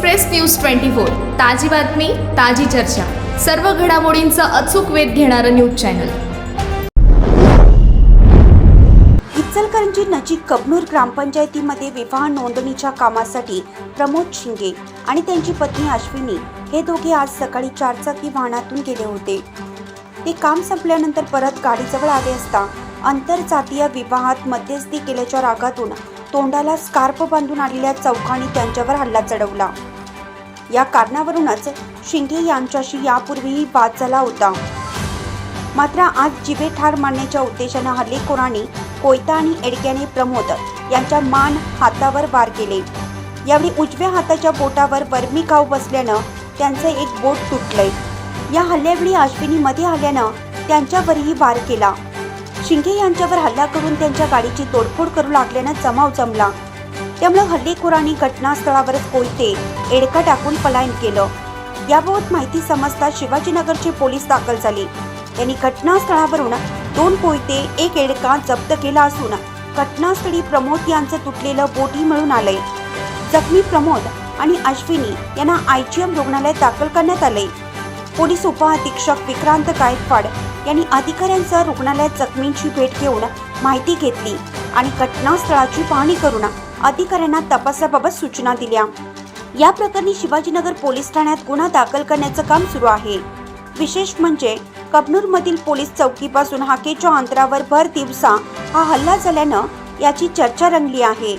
Express news twenty four ताजी बातमी ताजी चर्चा. सर्व घडामोडींचा अचूक वेध घेणारं न्यूज चॅनल. इचलकरंजी नजीक कबनूर ग्रामपंचायतीमध्ये विवाह नोंदणीच्या कामासाठी प्रमोद शिंगे आणि त्यांची पत्नी अश्विनी हे दोघे आज सकाळी चारचाकी वाहनातून गेले होते. ते काम संपल्यानंतर परत गाडीजवळ आले असता आंतरजातीय विवाहात मध्यस्थी केल्याच्या रागातून तोंडाला स्कार्फ बांधून आलेल्या चौकाने त्यांच्यावर हल्ला चढवला. या कारणावरूनच शिंगे यांच्याशी यापूर्वीही वाद झाला होता. मात्र आज जिवे ठार मारण्याच्या उद्देशानं हल्लेखोरांनी कोयता आणि एडक्याने प्रमोद यांच्या मान हातावर वार केले. यावेळी उजव्या हाताच्या बोटावर वर्मी घाव बसल्यानं त्यांचं एक बोट तुटलंय. या हल्ल्यावेळी अश्विनी मध्ये आल्यानं त्यांच्यावरही वार केला. शिंगे यांच्यावर हल्ला करून त्यांच्या गाडीची तोडफोड करू लागल्यानं जमाव जमला. त्यामुळे हल्लेखोरांनी घटनास्थळावरच कोयते एडका टाकून पलायन केलं. याबाबत माहिती समजता शिवाजीनगरचे पोलीस दाखल झाले. त्यांनी घटनास्थळावरून दोन कोयते एक एडका जप्त केला असून घटनास्थळी प्रमोद यांचं तुटलेलं बोटी मिळून आलंय. जखमी प्रमोद आणि अश्विनी यांना आयजीएम रुग्णालयात दाखल करण्यात आले पोलीस उपअधीक्षक विक्रांत गायकवाड यांनी अधिकाऱ्यांसह रुग्णालयात जखमींची भेट घेऊन माहिती घेतली आणि घटनास्थळाची पाहणी करून अधिकाऱ्यांना तपासाबाबत सूचना दिल्या. या प्रकरणी शिवाजीनगर पोलीस ठाण्यात गुन्हा दाखल करण्याचं काम सुरू आहे. विशेष म्हणजे कबनूरमधील पोलीस चौकीपासून हाकेच्या अंतरावर भर दिवसा हा हल्ला झाल्यानं याची चर्चा रंगली आहे.